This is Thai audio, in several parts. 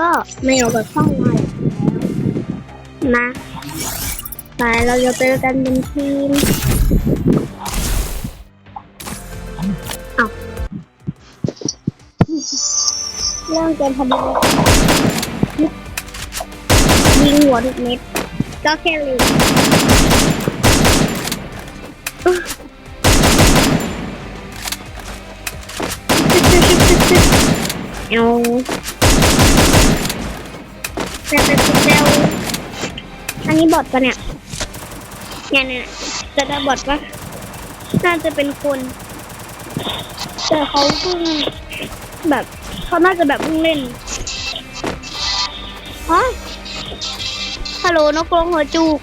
ก็ไม่เอาแบบช่องมาแล้วนะไปเราจะเจอกันเป็นทีมเอาเริ่มเกมพอดียิงหัวทุกเม็ดก็แค่ลืมเอา แซวแซวอันนี้บอทปะเนี่ยเนี่ยเนี่ยจะได้บอทปะน่าจะเป็นคนแต่เขาเพิ่งแบบเขาน่าจะแบบเพิ่งเล่นฮะฮัลโหลนกกรงหัวจูก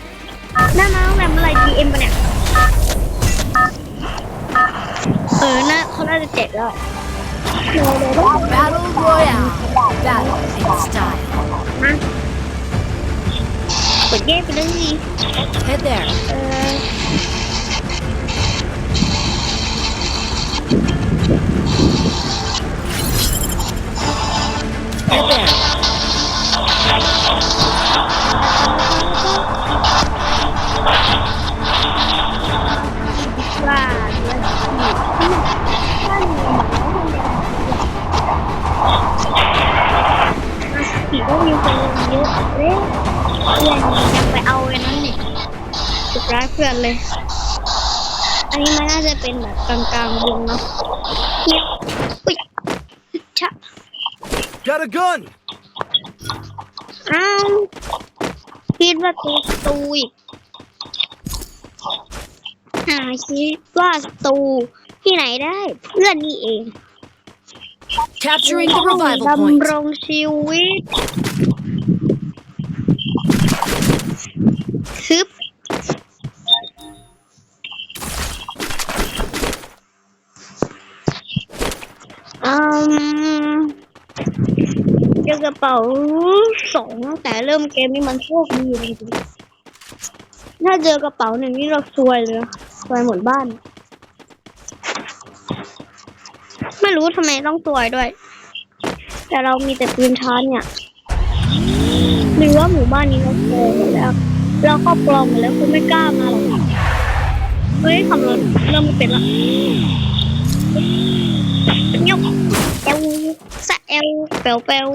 ได้มาตั้งแต่เมื่อไหร่ GM ปะเนี่ย เออน่าเขาน่าจะเจ็บแล้ว Battle Royale. Battle in style. นะกดแยกไปเลย Head there. เออ ก็มีคนเยอะเลยเพื่อนยังไปเอาไอ้นั้นนี่สุดร้ายเพื่อนเลย อันนี้มันน่าจะเป็นแบบกลางๆวงเนาะเนี่ยอุ้ยชะ Got a gun! อ้าวคิดว่าตูตูอีกหาคิดว่าตูที่ไหนได้ เพื่อนนี่เอง Capturing the revival ดำ point. รงชีวิตซึบ อืมเจอกระเป๋าสองแต่เริ่มเกมนี่มันโชคดีจริงๆถ้าเจอกระเป๋าหนึ่งนี่เราซวยเลยนะซวยหมดบ้าน ไม่รู้ทำไมต้องซวด้วย แต่เรามีแต่ปืนช้าเนี่ยหรือว่าหมู่บ้านนี้เราโกงแล้ว เราครอบครองมแล้วคุณไม่กล้ามาหรอกเฮ้ยขับรถเริ่มเป็นละยกเอวสะเอวเปลวเปลว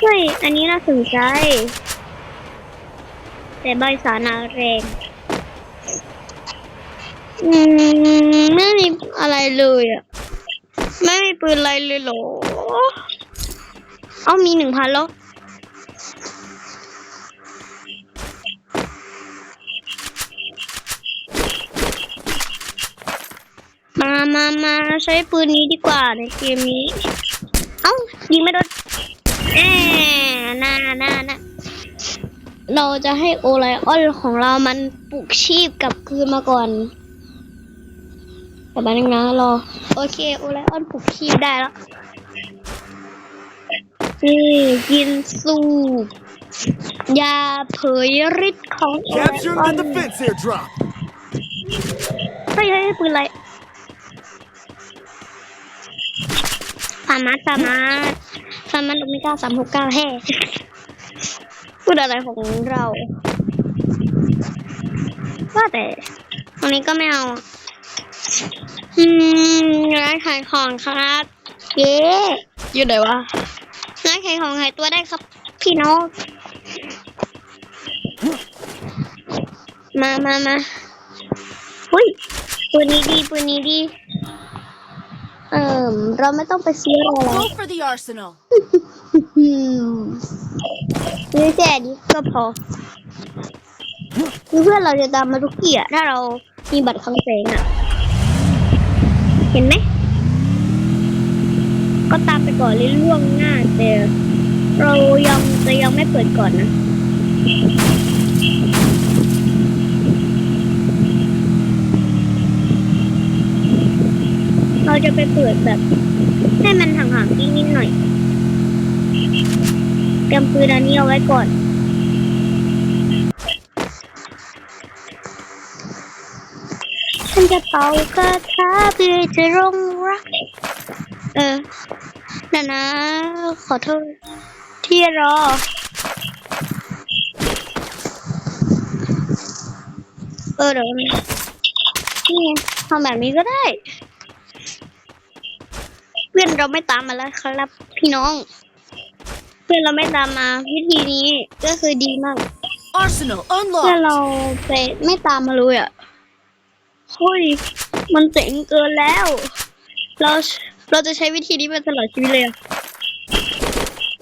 เฮ้ยอันนี้น่าสนใจ แต่ใบสานาแรง อืมไม่มีอะไรเลยอะ ไม่มีปืนอะไรเลยเหรอ เอามีหนึ่งพันแล้ว มามามาใช้ปืนนี้ดีกว่าในเกมนี้ เอ้า ยิงไม่โดนแอบน่าน่าน่าเราจะให้โอไลออนของเรามันปลุกชีพกลับคืนมาก่อน แต่บ้านนึงนะรอ โอเคโอไลออนปลุกชีพได้แล้วนี่กินสูบยาเผยฤทธิ์ของโอไล Capturing ออน the defense airdrop! เฮ้ยเฮ้ยปืนอะไรฟาร์มัสฟาร์มัสฟาร์มัสโอเมก้าสามหกเก้าแฮ่พูดอะไรของเรา ว่าแต่ตรงนี้ก็ไม่เอา อะอืมร้านขายของครับเย้อยู่ไหนวะร้านขายของขายตัวได้ครับ พี่น้องมามามาอุ้ยปืนนี้ดีปืนนี้ดี เอ่มเราไม่ต้องไปซื้ออะไร Go for the arsenal. อืมซื้อแค่นี้ก็พอคือเพื่อนเราจะตามมาทุกที่อะถ้าเรามีบัตรคลังแสงอะ เห็นไหม ก็ตามไปก่อนเลยล่วงหน้า แต่เรายังจะยังไม่เปิดก่อนนะเราจะไปเปิดแบบ ให้มันห่างๆนิดหน่อยเตรียมปืนอันนี้เอาไว้ก่อน จะเป่ากระทะเพื่อจะรงรัก เออเดี๋ยวนะ ขอโทษที่รอ เออเดี๋ยวนี่ไงทำแบบนี้ก็ได้ เพื่อนเราไม่ตามมาแล้วครับ พี่น้อง เพื่อนเราไม่ตามมา วิธีนี้ก็คือดีมาก Arsenal เพื่อน unlocked. เราไปไม่ตามมาเลยอะ เฮ้ย มันเจ๋งเกินแล้ว เรา เราจะใช้วิธีนี้ไปตลอดชีวิตเลยอะ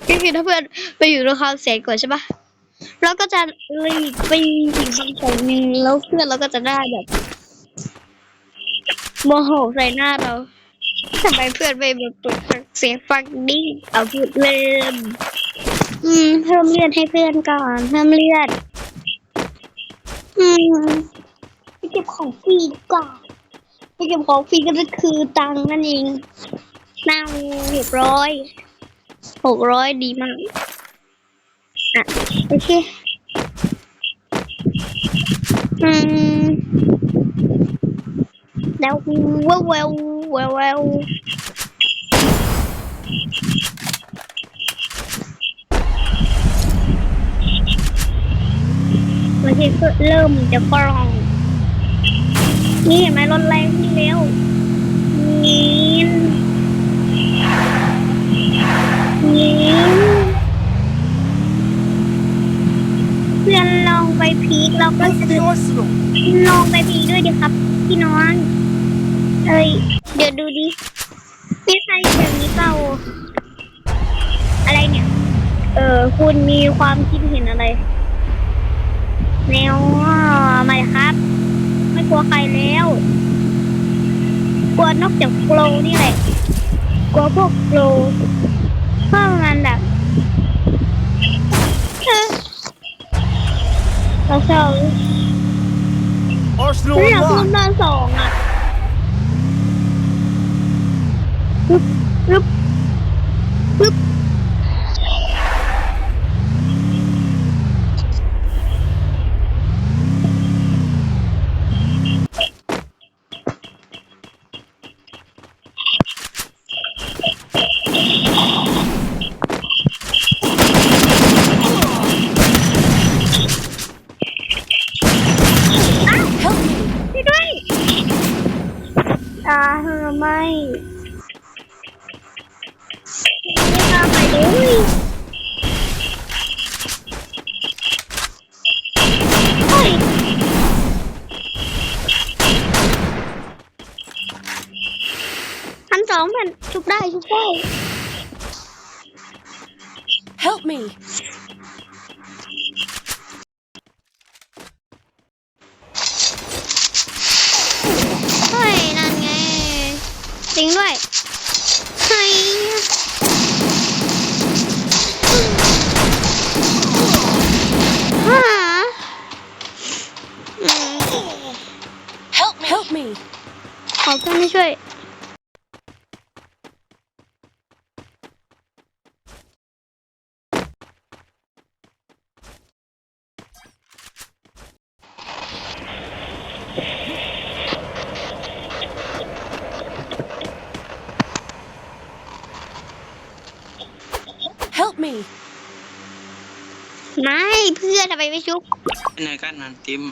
ก็คือถ้าเพื่อนไปอยู่ในความเสียงก่อนใช่ปะเราก็จะหลีกไปอีกคำสั่งหนึ่งแล้วเพื่อนเราก็จะได้แบบโมโหใส่หน้าเราทำไมเพื่อนไปแบบเปิดเสียงฟังดีเอาพูดเล่นอืม เพิ่มเลือดให้เพื่อนก่อน เพิ่มเลือด อืม ก็บของฟรีดีกว่าไปเก็บของฟรีก็คือตังค์นั่นเองน่าหกร้อยหกร้อยดีมากอะโอเคอืมแล้วแววแววแววแววมันที่เริ่มจะกรอง นี่เห็นไหมรถแรงที่เร็วนี่นี่เพื่อนลองไปพีคเราก็ Go for ซื้อลองไปพีคด้วยดิครับ พี่น้องเอ้ยเดี๋ยวดูดิมีใครแบบนี้เปล่าอะไรเนี่ย เออคุณมีความคิดเห็นอะไร แนวมาเลยครับ กลัวใครแล้ว กลัวนอกจากโปรนี่แหละ กลัวพวกโปรเพราะมันแบบเออเราชอบ Arsenal ไม่อยากขึ้น unlocked. ด้านสองอะปึ๊บปึ๊บปึ๊บ trống mình chụp đây chụp đây. Help me. Thôi làm nghe Tính đuổi Hay Hả? Help me. Help me Help me ไม่เพื่อนทำไมไม่ชุบในกันนั้นติม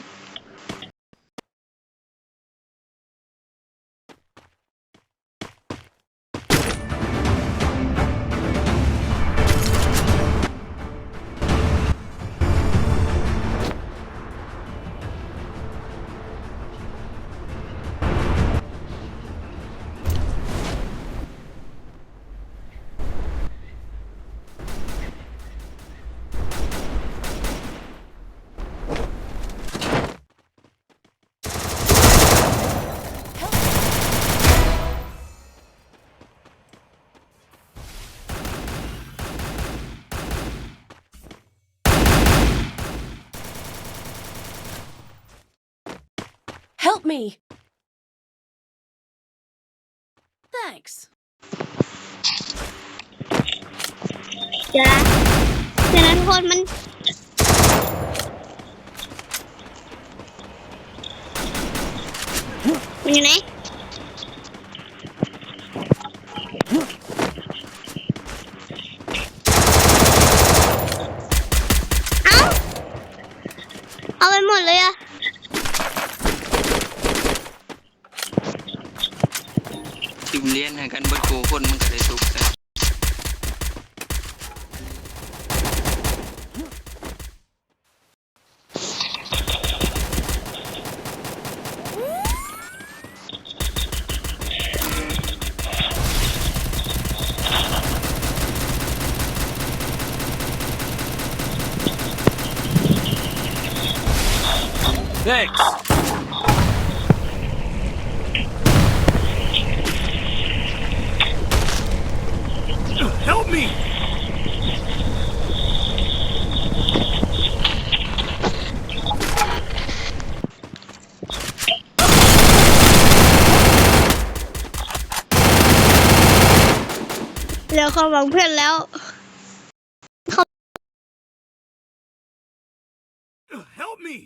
me. Thanks. เดี๋ยวนะเดี๋ยวนะทุกคนมัน มันอยู่ไหน ดเลยอะ ทีม เรียนให้กันเบิดครูคนมันก็ได้สุขแต่ next me! เหลือความหวังเพื่อนแล้ว Help me!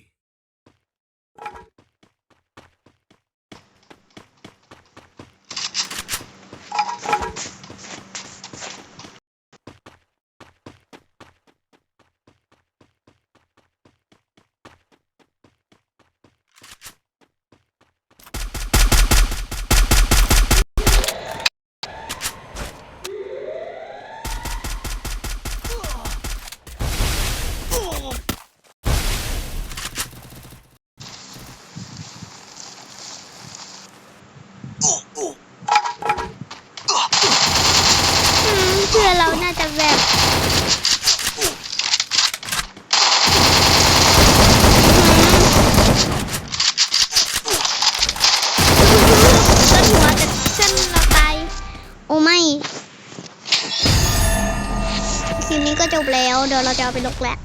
อืมเพื่อนเราน่าจะแบบเส้นหัวแต่เส้นเราตาย โอ้ไม่ทีนี้ก็จบแล้ว เดี๋ยวเราจะเอาไปลกแล้ว